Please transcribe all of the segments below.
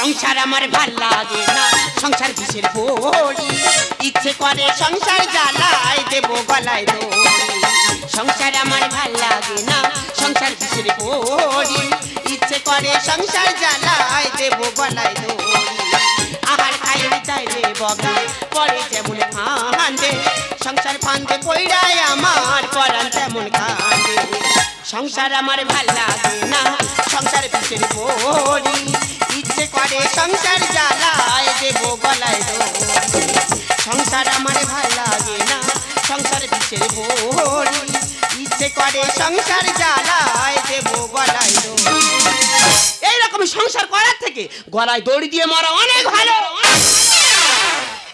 সংসার আমার ভালো লাগে না। সংসার কিসের বড়ি ইচ্ছে করে সংসার জ্বালায় দেবো, গলায় সংসার আমার ভালো লাগে না। সংসার কিসের বড়ি ইচ্ছে করে সংসার জ্বালায় দেবো, গলায় আহার খাইলে চাইলে বগা, পরে যেমন ফান্দে সংসার ফান্দে পইড়ায় আমার পরান তেমন কান্দে সংসার আমার ভালো লাগে না। সংসার বিষের বড়ি ইচ্ছে করে সংসার জ্বালায় দেবো গলায় সংসার আমার ভালো লাগে না, সংসার বিষের বড়ি ইচ্ছে করে সংসার জ্বালায় দেবো গলায় এইরকম সংসার করার থেকে গলায় দড়ি দিয়ে মরা অনেক ভালো।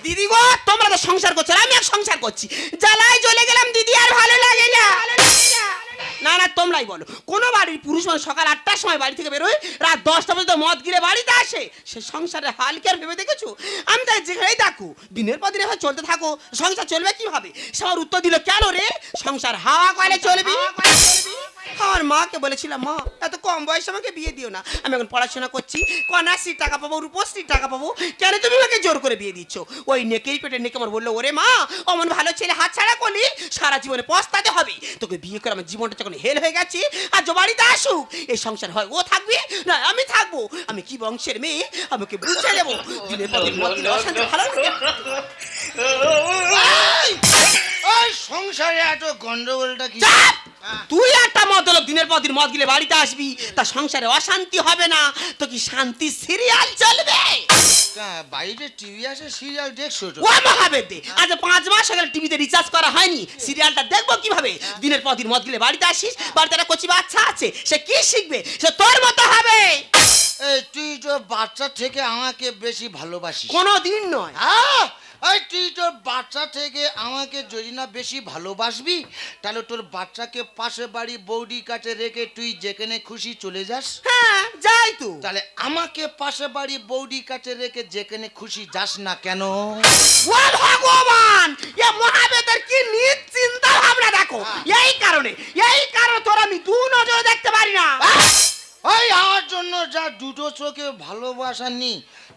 দিদি গো, তোমরা তো সংসার করছ আমি এক সংসার করছি। জ্বালায় চলে গেলাম, দিদি, আর ভালো লাগে না। না না, তোমরাই বলো। কোনো বাড়ির পুরুষ মানুষ সকাল আটটার সময় বাড়ি থেকে বেরোয়, রাত দশটা পর্যন্ত মদ গিরে বাড়িতে আসে। সে সংসারের হাল কি আর ভেবে দেখেছ? আমি তাই যেখানেই থাকো, দিনের পর দিন এভাবে চলতে থাকো, সংসার চলবে কীভাবে? সে আমার উত্তর দিল, কেন রে? সংসার হাওয়া কলে চলবি? আমার মাকে বলেছিলাম, মা, এত কম বয়সে আমাকে বিয়ে দিও না। আমি এখন পড়াশোনা করছি কন্যাশ্রী টাকা পাবো, রূপশ্রীর টাকা পাবো। কেন তুমি আমাকে জোর করে বিয়ে দিচ্ছ? ওই নেকেই পেটে নেকে আমার বলল, ওরে মা, অমন ভালো ছেলে হাত ছাড়া করলি, সারা জীবনে পস্তাতে হবে। তোকে বিয়ে করে আমার জীবনটা যখন হেল হয়ে গেছি আর যে বাড়িতে আসুক এই সংসার হয় ও থাকবে? না আমি থাকব। আমি কি বংশের মেয়ে? আমাকে বুঝে দেবো। দিনের পর দিন মদ অশান্তি ভালো লাগে। ওই সংসারে এত গন্ডগোলটা কি! তুই একটা মদলক দিনের পর দিন মদ গিলে বাড়িতে আসবি তা সংসারে অশান্তি হবে না তো কি শান্তি সিরিয়াল চলবে? বাইরে টিভি আছে সিরিয়াল দেখছ ও মহাবেদে আজ পাঁচ মাস গেল টিভিতে রিচার্জ করা হয়নি সিরিয়ালটা দেখব কীভাবে? দিনের পর দিন মদ গিলে বাড়িতে আসিস বাড়িতে একটা কচি বাচ্চা আছে সে কি শিখবে? সে তোর মতো হবে। তুই তো বাচ্চা থেকে আমাকে বেশি ভালোবাসিস। কোনো দিন নয়। হ্যাঁ এই তুই তোর বাচ্চা থেকে আমাকে যদি না বেশি ভালোবাসবি তাহলে তোর বাচ্চাকে পাশে বাড়ি বৌদি কাছে রেখে তুই যেখানে খুশি চলে যাস। হ্যাঁ যাই তো। তাহলে আমাকে পাশে বাড়ি বৌদি কাছে রেখে যেখানে খুশি যাস না কেন? ও ভগবান এ মহাবেদের কি নিজ চিন্তা ভাবনা দেখো এই কারণে এই কারণে তোর আমি দু নজরে দেখতে পারি না। ওই আমার জন্য যা দুটো চোখে ভালোবাসা নি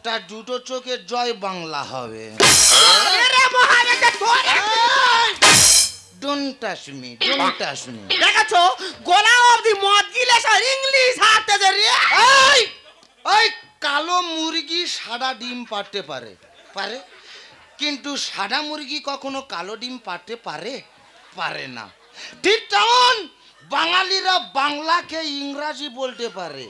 তার দুটো চোখে জয় বাংলা হবে। Don't touch me don't touch me দেখেছ? গোলা অবধি মদ গিলে সব ইংলিশ হাতে রে। এই ওই কালো মুরগি সাদা ডিম পারতে পারে। পারে? কিন্তু সাদা মুরগি কখনো কালো ডিম পারতে পারে? পারে না। ঠিক তেমন বাঙালিরা বাংলাকে ইংরাজি বলতে পারে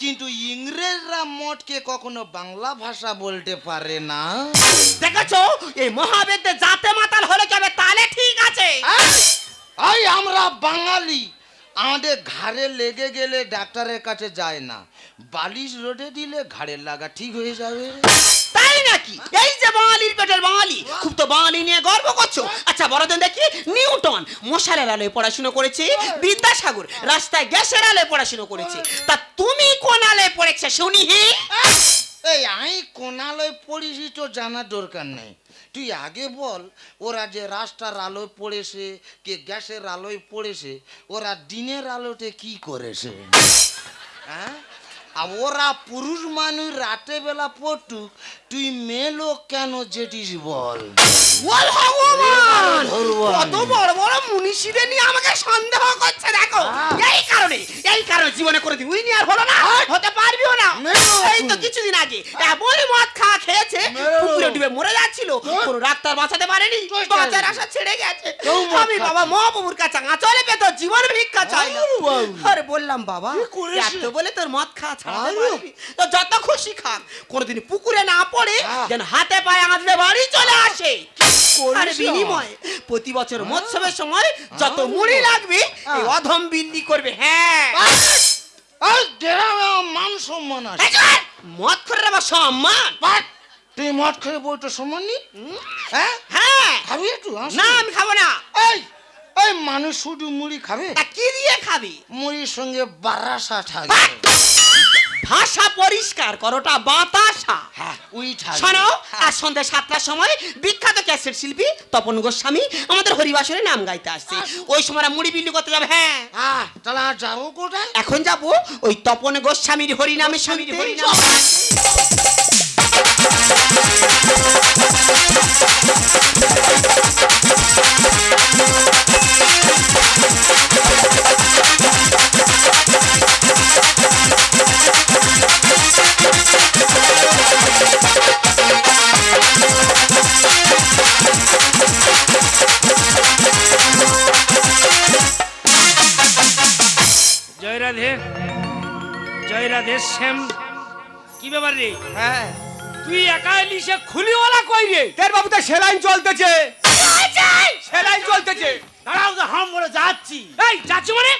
কিন্তু ইংরেজরা মঠকে কখনো বাংলা ভাষা বলতে পারে না। দেখেছ? এই মহাবেদে জাতে মাতাল হলে কি হবে? তাহলে ঠিক আছে। এই আমরা বাঙালি। আমাদের ঘাড়ে লেগে গেলে ডাক্তারের কাছে যায় না। বালিশ রোডে দিলে ঘাড়ের লাগা ঠিক হয়ে যাবে। তাই নাকি? এই যে বাঙালির পেটের বাঙালি খুব তো বাঙালি নিয়ে গর্ব করছ। আচ্ছা বড়দিন দেখি, নিউটন মশালের আলোয় পড়াশোনা করেছে, বিদ্যাসাগর রাস্তায় গ্যাসের আলোয় পড়াশোনা করেছে। তা তুমি কোন আলোয় পড়েছে, শুনি এই, আমি কোনালয় পড়েছি তো জানার দরকার নেই। তুই আগে বল, ওরা যে রাস্তার আলোয় পড়েছে, কে গ্যাসের আলোয় পড়েছে, ওরা দিনের আলোতে কি করেছে? হ্যাঁ? আর ওরা পুরুষ মানুষ রাতে বেলা পড়তুক তুই মেয়ে লোক কেন যেটিস বল? ভগবান। কত বড় বড় মুনিষীদের নিয়ে আমাকে সন্দেহ করছে দেখো। এই কারণে এই কারণে জীবনে করে দিই আর হলো না হতে পারবিও না। এই তো কিছুদিন আগে এমনই মদ খাওয়া খেয়েছে পুকুরে ডুবে মরে যাচ্ছিল কোনো ডাক্তার বাঁচাতে পারেনি বাঁচার আশা ছেড়ে গেছে। আমি বাবা মহাপ্রভুর কাছে আঁচলে পেত জীবন ভিক্ষা চাই আরে বললাম বাবা এত বলে তোর মদ খাওয়া ছাড়তে। পারবি? তো যত খুশি খাক কোনোদিন পুকুরে না আহ। যেন হাতে পায়ে আঁচড়ে বাড়ি চলে আসে। আর? বিনিময়ে প্রতি বছর মৎসবের সময় যত মুড়ি লাগবে এই অধম বিল্লি করবে হ্যাঁ। মান সম্মান আছে। এই মদ করে আবার সম্মান। তুই মদ খেয়ে বইটা সম্মান নি? হ্যাঁ? হ্যাঁ। খাবি একটু না আমি খাব না। এই এই মানুষ শুধু মুড়ি খাবে? কি দিয়ে খাবি? মুড়ির সঙ্গে বারাসা থাকবে ভাষা পরিষ্কার করোটা বাতাসা। হ্যাঁ, শোনো হ্যাঁ। আর সন্ধ্যা সাতটার সময় বিখ্যাত ক্যাসেট শিল্পী তপন গোস্বামী আমাদের হরিবাসরে নাম গাইতে আসছে। আচ্ছা। ওই সময় মুড়ি বিল্লি করতে যাবে হ্যাঁ। তাহলে আর যাব কোথায়? এখন যাব ওই তপন গোস্বামীর হরিনামে স্বামীর হরিনাম। Thank. শ্যাম। কি ব্যাপার রে? হ্যাঁ। তুই একা এলি সে খুলিওয়ালা কই রে? তের বাবু তো সেলাইন চলতেছে। সেলাইন চলতেছে। দাঁড়াও তো হাম বলে যাচ্ছি। এই যাচ্ছি মানে?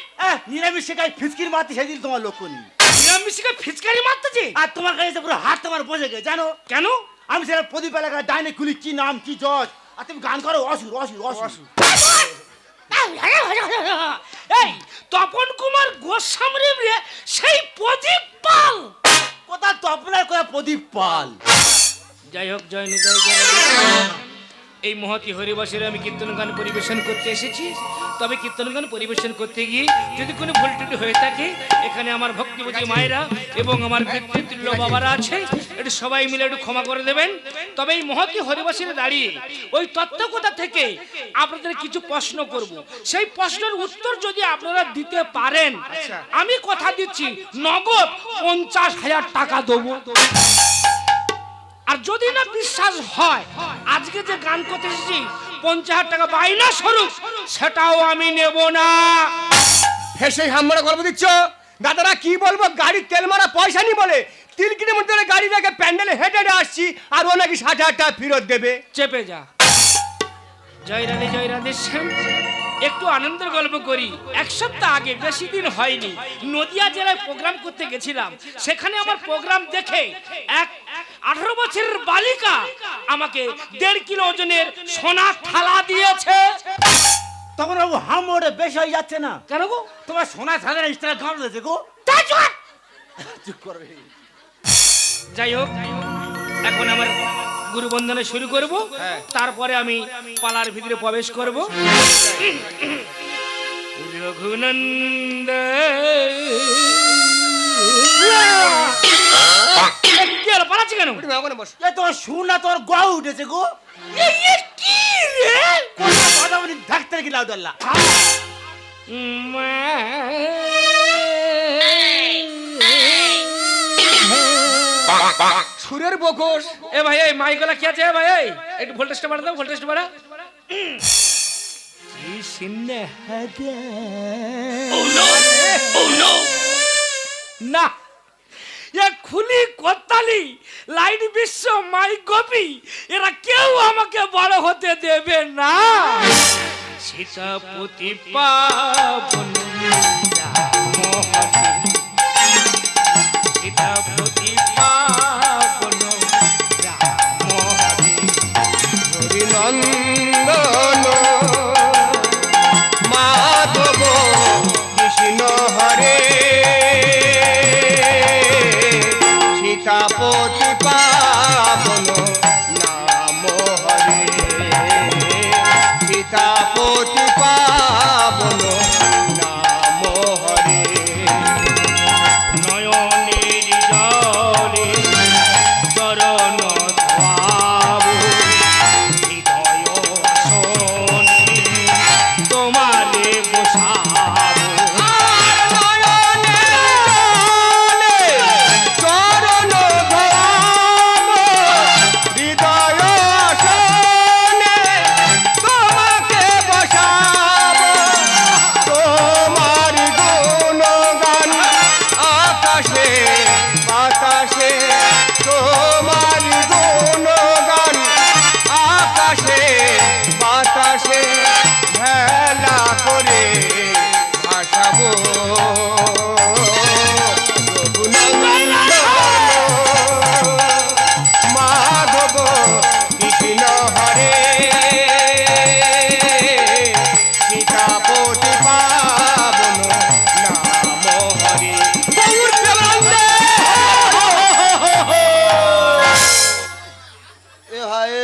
নিরামিষ শেখায় ফিসকির মারতে সেদিন তোমার লক্ষ্য নেই। নিরামিষকে ফিচকারি মারতেছে? আর তোমার কাছে পুরো হাত তোমার বসে গেছে জানো? কেন? আমি সেটা প্রদীপ এলাকার ডাইনে খুলি কি নাম কি জজ আর তুমি গান করো অসুর অসুর। অসুর। এই তপন কুমার গোস্বামী রে সেই প্রদীপ পাল। কোথা তপনার কোথা প্রদীপ পাল? যাই হোক জয় নিতাই। এই মহতি হরিবাসের আমি কীর্তন গান পরিবেশন করতে এসেছি। তবে কীর্তন গান পরিবেশন করতে গিয়ে যদি কোনো ভুল ত্রুটি হয়ে থাকে এখানে আমার ভক্তিপতি মায়েরা এবং আমার পিতৃতুল্য বাবারা আছে একটু সবাই মিলে একটু ক্ষমা করে দেবেন। তবে এই মহতি হরিবাসের দাঁড়িয়ে ওই তত্ত্বকতা থেকে আপনাদের কিছু প্রশ্ন করব। সেই প্রশ্নের উত্তর যদি আপনারা দিতে পারেন আমি কথা দিচ্ছি নগদ পঞ্চাশ হাজার টাকা দেবো। আর যদি না বিশ্বাস হয় আজকে যে গান করতে এসেছি পঞ্চাশ হাজার টাকা বাইনা স্বরূপ সেটাও আমি নেব না। হেসে হামড়া গল্প দিচ্ছ? দাদারা কি বলব? গাড়ির তেল মারা পয়সা নি বলে। তিন কিলোমিটার ধরে গাড়ি রেখে প্যান্ডেলে হেঁটে হেঁটে আসছি আর ও নাকি ষাট হাজার টাকা ফেরত দেবে। চেপে যা। জয় রাধে জয় রাধে শ্যাম। একটু আনন্দের গল্প করি। এক সপ্তাহ আগে বেশি দিন হয়নি নদিয়া জেলায় প্রোগ্রাম করতে গেছিলাম। সেখানে আমার প্রোগ্রাম দেখে এক আঠারো বছরের বালিকা আমাকে দেড় কিলো ওজনের সোনার থালা দিয়েছে। তখন বাবু হাম ওটা বেশি হয়ে যাচ্ছে না। কেন গো? তোমার সোনা সাদা ইস্টার গান রয়েছে গো! চুপ করবে। যাই হোক এখন আমার গুরু বন্দনা শুরু করব তারপরে আমি পালার ভিতরে প্রবেশ করব রঘুনন্দ পালাচ্ছি কেন শুনা গোয়া উঠেছে গো এই, এ কি রে কথা কথা বলি ডাক্তার কি লাউ দাল্লা সুরের বকস এ ভাই এই মাইকলা কি আছে? এ ভাই এই একটু ভোল্টেজটা বাড়া দাও ভোল্টেজটা বাড়া। কি সিন্নে হাদা না এ খুলি কোতালি লাইট বিশ্ব মাই গোপি এরা কেউ আমাকে বড় হতে দেবে না। সীতাপতি পাবন।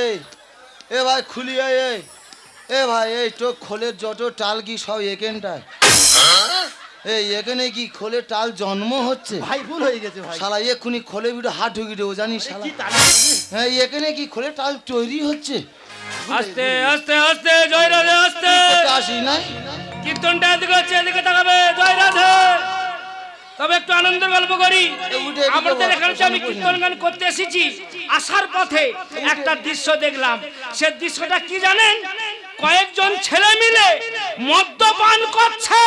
এই এ ভাই খুলিয়ে এই এ ভাই এই তো খোলের যত টাল কি সব এখানটায়। এই এখানে কি খোলে টাল জন্ম হচ্ছে? ভাই ভুল হয়ে গেছে ভাই। শালা এক্ষুনি খোলে বিটে হাত ঢুকি দেবো জানিস শালা। হ্যাঁ এখানে কি খোলে টাল তৈরি হচ্ছে? আস্তে আস্তে আস্তে জয় রাধে আস্তে। আসি নাই? কীর্তনটা এদিকে হচ্ছে এদিকে তাকাবে জয় রাধে। তবে একটু আনন্দের গল্প করি। আমাদের এখানে আমি কীর্তন গান করতে এসেছি আসার পথে একটা দৃশ্য দেখলাম। সে দৃশ্যটা কি জানেন? কয়েকজন ছেলে মিলে মদ্যপান করছে।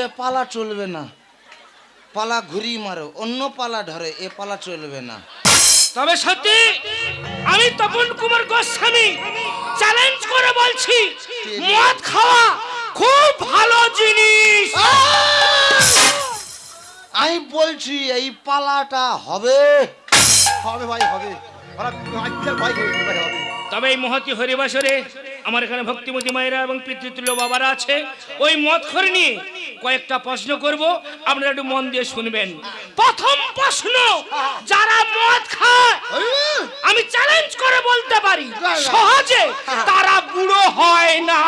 এ পালা চলবে না। পালা ঘুরি মারো অন্য পালা ধরে এ পালা চলবে না। তবে সত্যি আমি তপন কুমার গোস্বামী চ্যালেঞ্জ করে বলছি মদ খাওয়া খুব ভালো জিনিস। আমি বলছি এই পালাটা হবে। হবে ভাই হবে। আচ্ছা তবে এই মহতি হরিবাসরে আমার এখানে ভক্তিমতী মায়েরা এবং পিতৃতুল্য বাবারা আছে। ওই মদ করে নিয়ে কয়েকটা প্রশ্ন করব। আপনারা একটু মন দিয়ে শুনবেন। প্রথম প্রশ্ন যারা মদ খায় আমি চ্যালেঞ্জ করে বলতে পারি সহজে তারা বুড়ো হয় না।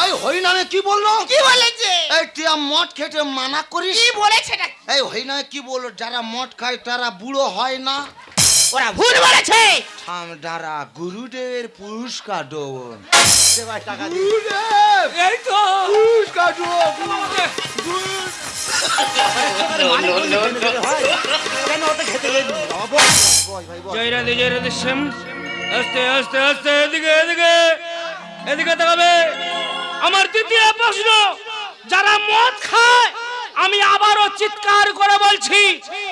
এই হই নামে কি বলল? কি বলেছে? এই তুই মদ খেতে মানা করিস। কি বলেছে এই হই নামে কি বলল? যারা মদ খায় তারা বুড়ো হয় না। ওরা ভুল বলেছে। থাম দাঁড়া গুরুদেবের পুরস্কার দেবো এই তো। শ্যাম। আস্তে আস্তে আস্তে এদিকে এদিকে। এদিকে তাকাবে। আমার দ্বিতীয় প্রশ্ন যারা মদ খায় আমি আবারও চিৎকার করে বলছি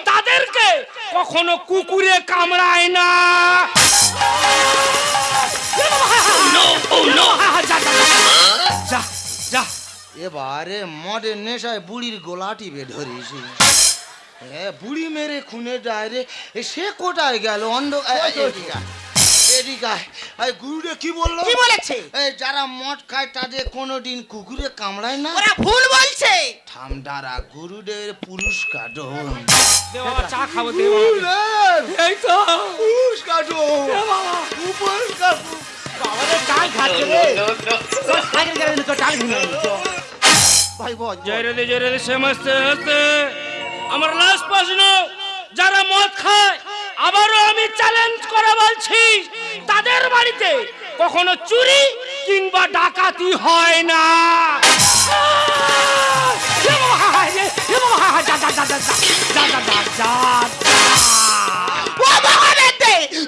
তাদেরকে কখনো কুকুরে কামড়ায় না। এবারে মদের নেশায় বুড়ির গোলাটি বে ধরেছি। বুড়ি মেরে খুনে ডায়রে সে কোটায় গেল? অন্ধ এ, এ, এদিকে আয়, এদিকে আয়। এই গুরুরে কি বলল? কি বলেছে? এই যারা মদ খায় তাদের কোনোদিন কুকুরে কামড়ায় না? ওরা ভুল বলছে। পুরস্কার বাবা চা খাব দে বাবা। এই তো। দে বাবা। চাল খাচ্ছে রে। সাইকেল গেলে তো চাল ঘুরে ভাই বল জয় রাধে জয় আস্তে আমার লাস্ট প্রশ্ন যারা মদ খায় আবারও আমি চ্যালেঞ্জ করে বলছি তাদের বাড়িতে কখনো চুরি কিংবা ডাকাতি হয় না।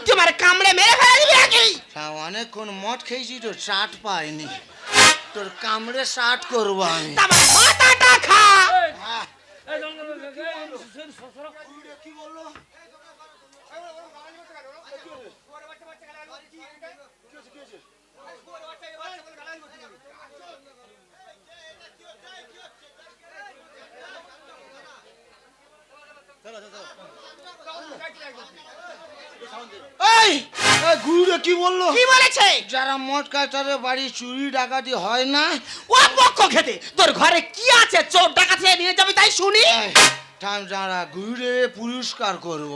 তোমার কামড়ে মেরে ফেলা দিবি নাকি? অনেকক্ষণ মদ খেয়েছি তোর চাট পাইনি। তোর কামড়ে চাট করব আমি। তোমার মানে মাথাটা খা কি বলল? কি বলেছে? যারা মদ খায় তাদের বাড়ি চুরি ডাকাতি হয় না। ও পক্ষ খেতে তোর ঘরে কি আছে? চোর ডাকাতি নিয়ে যাবি তাই শুনি। থাম যারা গুরুরে পুরস্কার করব।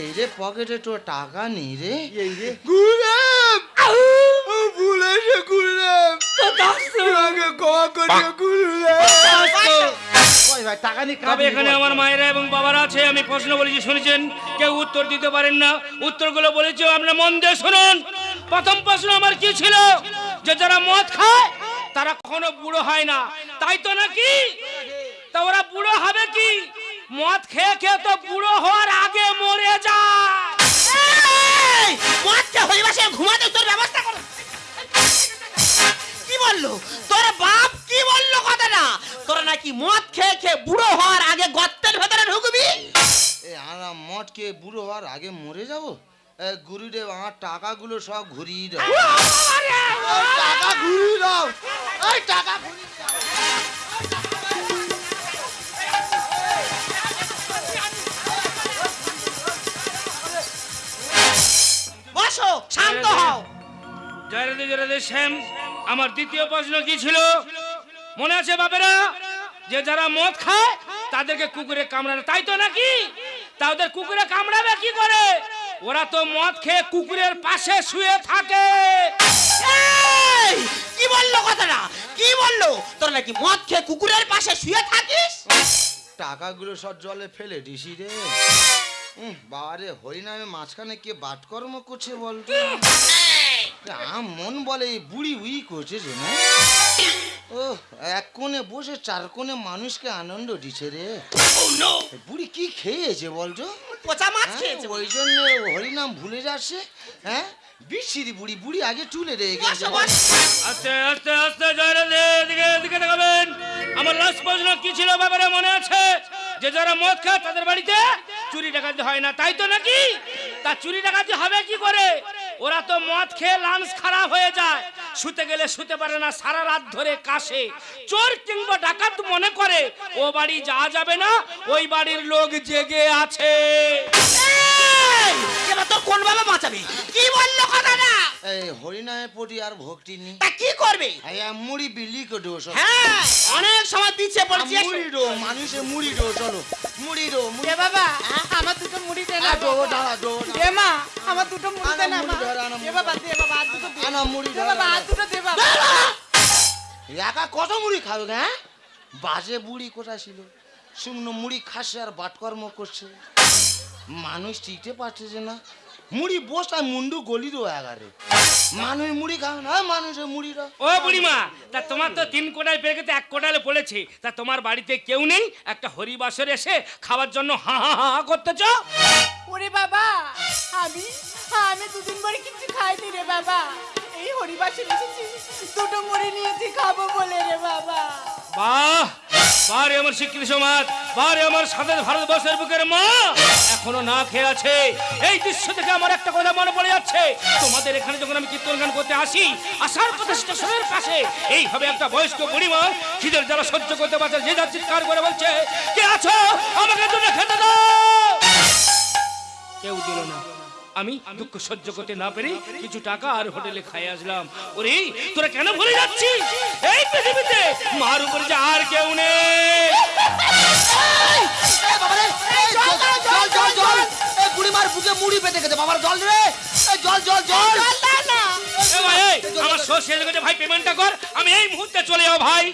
এই রে পকেটে তো টাকা নেই রে। নিয়ে তবে এখানে আমার মায়েরা এবং বাবারা আছে, আমি প্রশ্ন বলেছি শুনেছেন? কেউ উত্তর দিতে পারেন না। উত্তরগুলো বলেছি আপনার মন দিয়ে শুনুন। প্রথম প্রশ্ন আমার কি ছিল? যে যারা মদ খায়, তারা কখনো বুড়ো হয় না। তাই তো নাকি? তা ওরা বুড়ো হবে কি? মদ খেয়ে খেয়ে তো বুড়ো হওয়ার আগে মরে যায়। ঘুমাতে তোর ব্যবস্থা কর। কি বলল? তোর বাপ কি বলল কথাটা তোরা নাকি মদ খেয়ে খেয়ে বুড়ো হওয়ার আগে গর্তের ভেতরে ঢুকবি এ আমরা মদ খেয়ে বুড়ো হওয়ার আগে মরে যাব এ, গুরুদেব আমার টাকাগুলো সব ঘুরিয়ে দাও টাকা ঘুরিয়ে দাও এই টাকা ঘুরিয়ে দাও। বসো শান্ত হও জয় রাধে জয় রাধে শ্যাম আমার দ্বিতীয় প্রশ্ন কি ছিল মনে আছে বাপেরা? যে যারা মদ খায় তাদেরকে কুকুরে কামড়ানো তাই তো নাকি? তাদের কুকুরে কামড়াবে কি করে? ওরা তো মদ খেয়ে কুকুরের পাশে শুয়ে থাকে। কি বলল কথাটা? কি বলল? তোরা নাকি মদ খেয়ে কুকুরের পাশে শুয়ে থাকিস? টাকাগুলো সব জলে ফেলে দিছি রে। বাবারে হরিনামে মাঝখানে কে বাটকর্ম করছে বলতো? আম মন বলে বুড়ি উই করছে যে না? ও এক কোণে বসে চার কোণে মানুষকে আনন্দ দিছে রে। বুড়ি কি খেয়েছে বলতো? পচা মাছ হ্যাঁ, খেয়েছে ওই জন্য হরিনাম ভুলে যাচ্ছে হ্যাঁ? বিশিরি বুড়ি বুড়ি আগে চুলে রে গেছে। আস্তে আস্তে আস্তে জয়রে দিকে দিকে দেখাবেন আমার লাস্ট প্রশ্ন কি ছিল ব্যাপারে মনে আছে? যে যারা মদ খায় তাদের বাড়িতে চুরি ডাকাতি হয় না তাই তো নাকি? তা চুরি ডাকাতি হবে কি করে? ওরা তো মদ খেয়ে লাঞ্চ খারাপ হয়ে যায়। শুতে গেলে শুতে পারে না, সারা রাত ধরে কাশে। চোর কিংবা ডাকাত মনে করে, ও বাড়ি যাওয়া যাবে না, ওই বাড়ির লোক জেগে আছে। এই, এবার তোর কোন বাবা বাঁচাবে? কি বলল কথাটা? এই হরিনামে পড়ি আর ভক্তি নি তা কি করবে? আয়া মুড়ি বিলি কো ডো হ্যাঁ অনেক সময় দিচ্ছে বলছি মুড়ি ডো মানুষে মুড়ি ডো চলো। মুড়ি ডো মুড়ি বাবা আমার দুটো মুড়ি দে না আ, ডো ডো এ মা আমার দুটো মুড়ি দে না মা। ধর, বাবা দে বাবা আর দুটো দে। আনা মুড়ি দে বাবা আর দুটো দে বাবা। একা কত মুড়ি খাবে হ্যাঁ? বাজে বুড়ি কোথায় ছিল? শুকনো মুড়ি খাসে আর বাটকর্ম করছে। মানুষ টিকতে পারছে না? মুড়ি বসা মুন্ডু গলি দো এগারে মানুষ মুড়ি খাবে না মানুষের মুড়িরা ও বুড়িমা তা তোমার তো তিন কোটাল পেয়ে গেছে এক কোটালে পড়েছে। তা তোমার বাড়িতে কেউ নেই? একটা হরিবাসর এসে খাওয়ার জন্য হা হা হা হা করতেছ? ওরে বাবা আমি আমি দুদিন পরে কিছু খাইনি রে বাবা। এই হরিবাসে এসেছি দুটো মুড়ি নিয়েছি খাব বলে রে বাবা। বাহ! বারে আমার শিক্ষিত সমাজ, বারে আমার স্বাধীন ভারতবর্ষের বুকের মা, এখনও না খেয়ে আছে। এই দৃশ্য দেখে আমার একটা কথা মনে পড়ে যাচ্ছে। তোমাদের এখানে যখন আমি কীর্তন গান করতে আসি আসার কথা স্টেশনের পাশে, এইভাবে একটা বয়স্ক বুড়িমা খিদের যারা সহ্য করতে পারছে যে যার চিৎকার করে বলছে, কে আছো? আমাকে দুটো খেতে দাও! কেউ দিল না। আমি দুঃখ সহ্য করতে না পেরে কিছু টাকা আর হোটেলে খাই আসলাম। ওরে তোরা কেন ভুলে যাচ্ছিস? এই পৃথিবীতে মার উপরে যে আর কেউ নেই। জল জল জল বুড়ি মার বুকে মুড়ি পেতে গেছে বাবার জল রে। জল জল জল। ভাই, এই, আমার শেষ হয়ে গেছে, ভাই পেমেন্টটা কর আমি এই মুহূর্তে চলে যাব ভাই।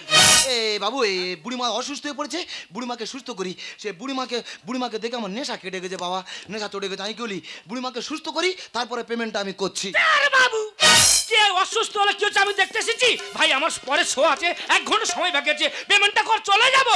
এ, বাবু এই বুড়িমা অসুস্থ হয়ে পড়েছে, বুড়িমাকে সুস্থ করি। সে বুড়িমাকে বুড়িমাকে দেখে আমার নেশা কেটে গেছে, বাবা। নেশা চড়ে গেছে, আমি কি বলি? বুড়িমাকে সুস্থ করি, তারপরে পেমেন্টটা আমি করছি। আরে বাবু, কে অসুস্থ হলে কি হচ্ছে? আমি দেখতে এসেছি। ভাই, আমার পরে শো আছে, এক ঘণ্টা সময় বাকি আছে। পেমেন্টটা কর, চলে যাব।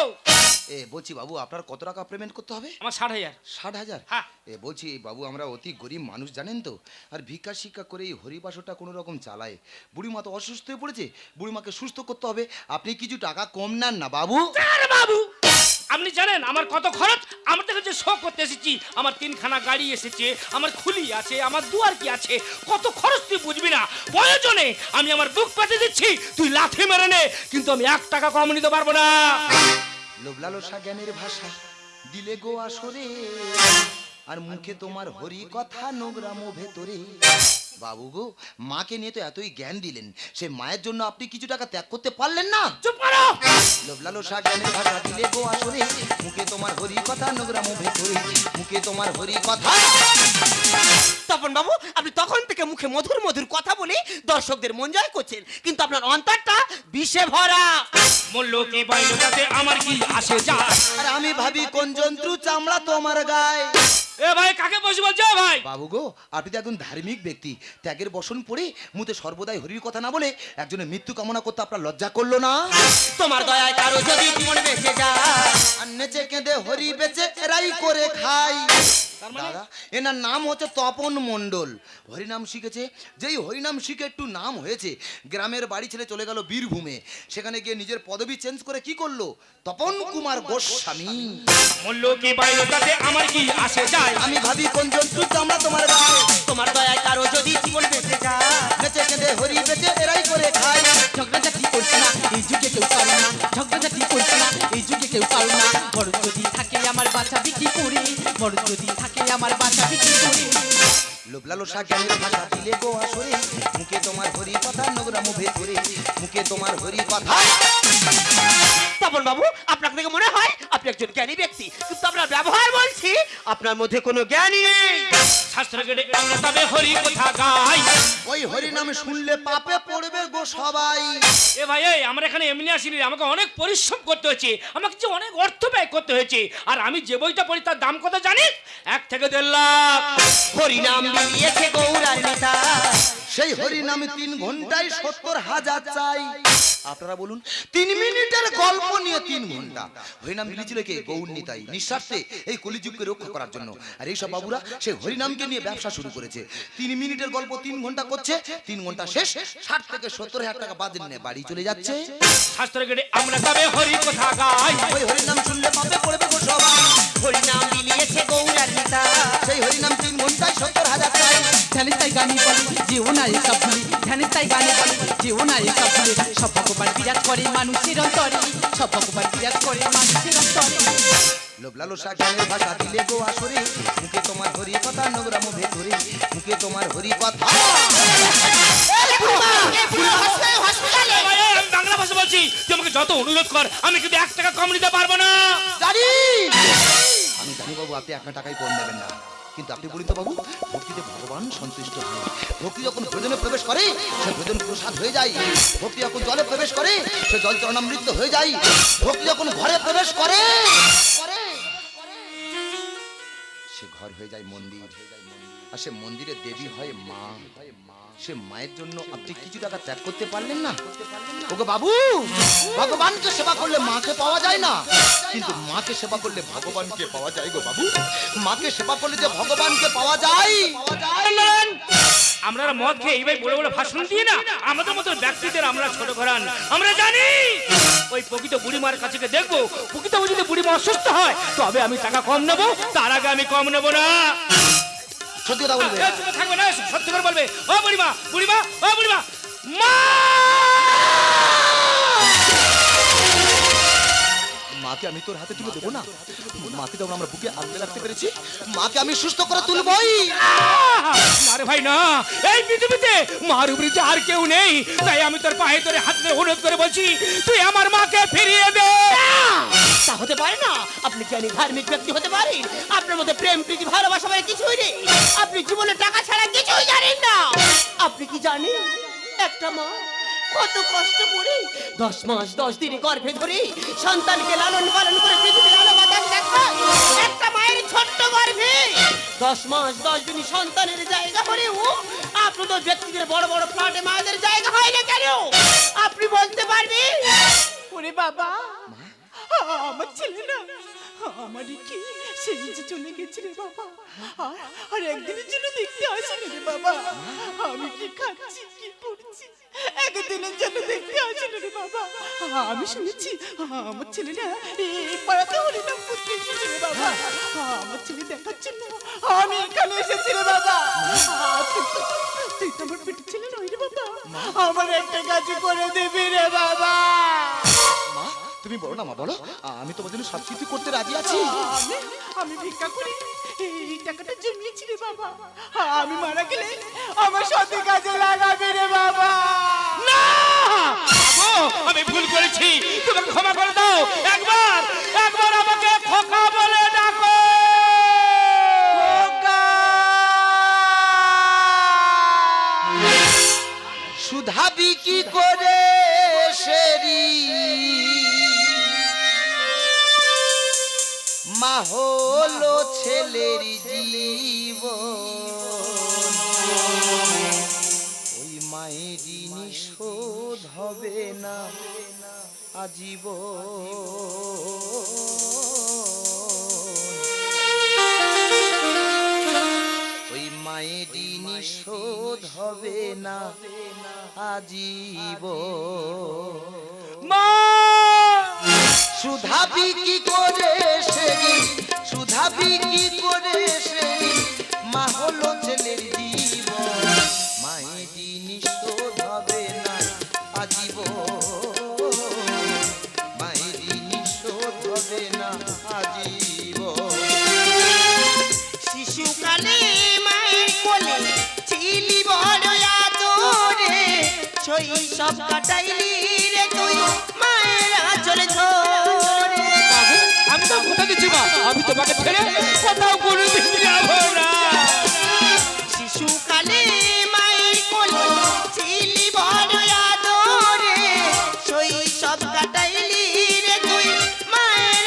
এ বলছি বাবু আপনার কত টাকা পেমেন্ট করতে হবে? আমার ষাট হাজার। ষাট হাজার? হ্যাঁ। এ বলছি বাবু আমরা অতি গরিব মানুষ জানেন তো? আর ভিক্ষা শিক্ষা করে এই হরিবাসটা কোনো রকম চালায়। বুড়িমা তো অসুস্থ হয়ে পড়েছে বুড়িমাকে সুস্থ করতে হবে। আপনি কিছু টাকা কম নেন না বাবু। বাবু! আপনি জানেন আমার কত খরচ? আমার থেকে যে শো করতে এসেছি আমার তিনখানা গাড়ি এসেছে আমার খুলি আছে আমার দুয়ার কি আছে? কত খরচ তুই বুঝবি না? প্রয়োজনে আমি আমার বুক পেতে দিচ্ছি তুই লাথি মেরে নে কিন্তু আমি এক টাকা কম নিতে পারব না। লোভলালসা জ্ঞানের ভাষা দিলে গো আসরে। আর মুখে তোমার হরি কথা নোংরাম ভেতরে। বাবু গো মাকে নিয়ে তো এতই জ্ঞান দিলেন সে মায়ের জন্য আপনি কিছু টাকা ত্যাগ করতে পারলেন না? চুপ করো! লোভলালসা জ্ঞানের ভাষা দিলে গো আসরে। মুখে তোমার হরি কথা নোংরাম ভেতরে। মুখে তোমার হরি কথা তপন বাবু আপনি তখন থেকে মুখে মধুর মধুর কথা বলে দর্শকদের মন জয় করছেন। কিন্তু আপনার অন্তরটা বিষে ভরা। মূল্য কি পাইলো তাতে আমার কি আসে যায়? আর আমি ভাবি কোন জন্তু চামড়া তোমার গায়ে? এ ভাই কাকে বসে বলছে ভাই? বাবু গো আপনি তো একজন ধার্মিক ব্যক্তি। ত্যাগের বসন পড়ে মুতে সর্বদাই হরির কথা না বলে একজনের মৃত্যু কামনা করতে আপনার লজ্জা করল না? তোমার দয়ায় কারও যদি জীবন বেঁচে যায়? আর নেচে কেঁদে হরি বেঁচে এরাই করে খাই? দাদা এনার নাম হচ্ছে তপন মণ্ডল। হরিনাম শিখেছে। যেই হরিনাম শিখে একটু নাম হয়েছে গ্রামের বাড়ি ছেড়ে চলে গেল বীরভূমে। সেখানে গিয়ে নিজের পদবি চেঞ্জ করে কি করল? তপন কুমার গোস্বামী। মূল্য কি তাতে আমার কি আসে যায়? আমি ভাবি কোন জন্তু চামড়া তোমার গায়ে তোমার দয়ায় কারও যদি জীবন বেঁচে যায়? নেচে কেঁদে হরি বেচে এরাই করে খায়। ঝগড়াঝাটি করছে না এই যুগে কেউ পারে না। ঝগড়াঝাটি করছে না এই যুগে কেউ পারে না। বড় যদি থাকে আমার বাচ্চা বিক্রি করে বড় যদি থাকে আমার বাচ্চা বিক্রি করে লোবলালো জ্ঞানের ভাষা দিলে গো আসরে। মুখে তোমার হরি কথা নোংরা মুভে ধরে। মুখে তোমার হরি কথা তপন বাবু আপনার থেকে মনে হয় আপনি একজন জ্ঞানী ব্যক্তি। কিন্তু আপনার ব্যবহার বলছি আপনার মধ্যে কোনো জ্ঞানই নেই। আমরা তবে হরি কথা গাই ওই হরি নামে শুনলে পাপে পড়বে গো সবাই। এ ভাই এই আমরা এখানে এমনি আসিনি আমাকে অনেক পরিশ্রম করতে হয়েছে। আমাকে যে অনেক অর্থ ব্যয় করতে হয়েছে। আর আমি যে বইটা পড়ি তার দাম কত জানিস? এক থেকে দেড় লাখ। হরিনাম বিলিয়েছে গৌরার নেতা সেই হরি নামে তিন ঘন্টায় সত্তর হাজার চাই। আপনারা বলুন তিন মিনিটের গল্প নিয়ে তিন ঘণ্টা। হরিনাম লিখেছিল কে? গৌর নিতাই নিঃস্বার্থে এই কলিযুগকে রক্ষা করার জন্য। আর এইসব বাবুরা সে হরিনামকে নিয়ে ব্যবসা শুরু করেছে। তিন মিনিটের গল্প তিন ঘণ্টা করছে। তিন ঘণ্টা শেষ ষাট থেকে সত্তর হাজার টাকা বাদ নিয়ে বাড়ি চলে যাচ্ছে। শাস্ত্র কেটে আমরা তবে হরি কথা গাই। ওই হরিনাম শুনলে পাবে পড়বে গো সবাই। হরিনাম বিলিয়েছে গৌরার নেতা সেই হরিনাম তিন ঘন্টায় সত্তর হাজার টাকা তাই গানে বলে যেও না এসব ভুলে ধ্যানের তাই গানে বলে যেও না এসব ভুলে সব ভগবান বিরাজ করে মানুষের অন্তরে সব ভগবান বিরাজ করে মানুষের অন্তরে। লোভ লালসা জ্ঞানের ভাষা দিলে গো আসরে মুখে তোমার হরি কথা নোংরামো ভেতরে মুখে তোমার হরি কথা বাংলা ভাষা বলছি তুই আমাকে যত অনুরোধ কর আমি কিন্তু এক টাকা কম নিতে পারব না। জানি। আমি জানি বাবু আপনি একটা টাকাই কম নেবেন না। কিন্তু আপনি বলি তো বাবু, ভক্তিতে ভগবান সন্তুষ্ট হয়। ভক্তি যখন ভোজনে প্রবেশ করে, সে ভোজন প্রসাদ হয়ে যায়। ভক্তি যখন জলে প্রবেশ করে, সে জল চরণামৃত হয়ে যায়। ভক্তি যখন ঘরে প্রবেশ করে, সে ঘর হয়ে যায় মন্দির। আর সে মন্দিরে দেবী হয় মা। সে মায়ের জন্য আপনি কিছু টাকা ত্যাগ করতে পারলেন না? ওগো বাবু ভগবানকে সেবা করলে মাকে পাওয়া যায় না। কিন্তু মাকে সেবা করলে ভগবানকে পাওয়া যায় গো বাবু। মাকে সেবা করলে যে ভগবানকে পাওয়া যায়। আমরা মদ খেয়ে এইভাবে বড় বড় ভাষণ দিয়ে না? আমাদের মতো ব্যক্তিদের আমরা ছোট করান আমরা জানি ওই প্রকৃত বুড়িমার কাছে গিয়ে দেখব প্রকৃত যদি বুড়িমা অসুস্থ হয় তবে আমি টাকা কম নেব তার আগে আমি কম নেব না। সত্যি কথা বলবে। থাকবে না সত্যি করে বলবে। ও বুড়িমা বুড়িমা ও বুড়িমা মা! মাকে আমি তোর হাতে তুলে দেবো না? মাকে যখন আমরা বুকে আগলে রাখতে পেরেছি মাকে আমি সুস্থ করে তুলবই। আরে ভাই না এই পৃথিবীতে মার উপরে আর কেউ নেই তাই আমি তোর পায়ে ধরে হাত ধরে অনুরোধ করে বলছি তুই আমার মাকে ফিরিয়ে দে। তা হতে পারে না। আপনি জ্ঞানী ধার্মিক ব্যক্তি হতে পারেন? আপনার মধ্যে প্রেম, প্রীতি, ভালোবাসা মানে কিছুই নেই। আপনি জীবনে টাকা ছাড়া কিছুই জানেন না। আপনি কি জানেন? একটা মা কত কষ্ট করে দশ মাস, দশ দিনে গর্ভে ধরে সন্তানকে লালন পালন করে পৃথিবীর আলো বাতাস দেখায়। একটা মায়ের ছোট্ট গর্ভে দশ মাস, দশ দিন সন্তানের জায়গা করে হলেও আপনাদের ব্যক্তিদের বড় বড় প্লটে মায়েদের জায়গা হয় না কেন? আপনি বলতে পারবেন? ওরে বাবা আমার ছেলে না আমার কি সে যে চলে গেছে রে বাবা। আর- একদিনের জন্য দেখতে আসেনি রে বাবা। আমি কি খাচ্ছি, কি পড়ছি? একদিনের জন্য দেখতে আসেনি রে বাবা। আমি শুনেছি আমার ছেলে না এই পাড়াতে হলে না করতে এসেছে রে বাবা। আমার ছেলে দেখার জন্য আমি এখানে এসেছি রে বাবা। তুই তো- আমার পেটে ছেলে নই রে বাবা। আমার একটা কাজ করে দিবি রে বাবা। তুমি বলো না মা বলো। আমি তোমার জন্য সব কিছু করতে রাজি আছি। আমি ভিক্ষা করি। এই টাকাটা জমিয়েছি রে বাবা। আমি মারা গেলে আমার সাথে কাজে লাগাবে রে বাবা। না! বাবু, আমি ভুল করেছি। তোমাকে ক্ষমা করে দাও। একবার একবার আমাকে খোকা বলে ডাকো। সুধা বিকি করে? হলো ছেলের জীব ওই মায়েরই নিষোধ হবে না আজীব ওই মায়েরই নিষোধ হবে না আজীব মা! সুধা বিকি করে সেই সুধা বিকি করে সেই মা হলো ছেলের জীবন মায়েরই নিষোধ হবে না আজীব মায়েরই নিষোধ হবে না আজীব শিশুকালে মায়ের কোলে ছিলি বড় আদরে শৈশব কাটাইলি দিচ্ছি মা। আমি তোমাকে ছেড়ে কোথাও কোনোদিন যাব না। শিশুকালে মায়ের মায়ের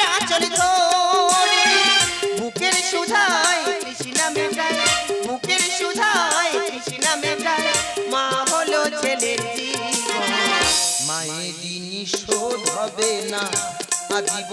কৃষ্ণা মেটায় বুকের সুধায় কৃষ্ণা মেটায় মা হলো ছেলের জীবন। মায়েরই হবে না আজীব